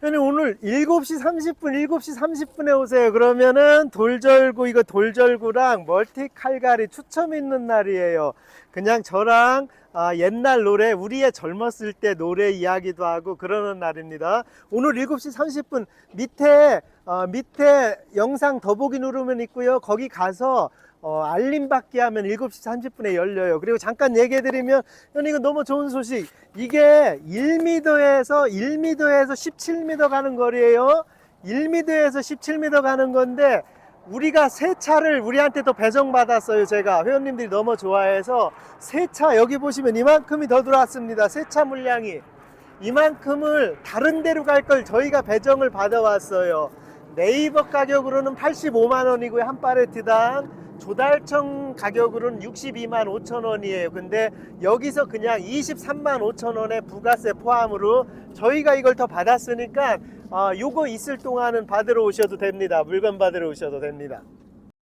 형님 오늘 7시 30분, 7시 30분에 오세요. 그러면은 돌절구 이거 돌절구랑 멀티 칼갈이 추첨 있는 날이에요. 그냥 저랑 아, 옛날 노래 우리의 젊었을 때 노래 이야기도 하고 그러는 날입니다. 오늘 7시 30분 밑에 어, 밑에 영상 더보기 누르면 있고요. 거기 가서 어, 알림 받기 하면 7시 30분에 열려요. 그리고 잠깐 얘기해 드리면 형님 이거 너무 좋은 소식. 이게 1m에서 1m에서 17m 가는 거리예요. 1m에서 17m 가는 건데 우리가 새 차를 우리한테 또 배정받았어요. 제가 회원님들이 너무 좋아해서 새 차 여기 보시면 이만큼이 더 들어왔습니다. 새 차 물량이 이만큼을 다른 데로 갈 걸 저희가 배정을 받아왔어요. 네이버 가격으로는 85만 원이고요. 한 팔레트당 조달청 가격으로는 62만 5천 원이에요. 근데 여기서 그냥 23만 5천 원의 부가세 포함으로 저희가 이걸 더 받았으니까 어, 요거 있을 동안은 받으러 오셔도 됩니다. 물건 받으러 오셔도 됩니다.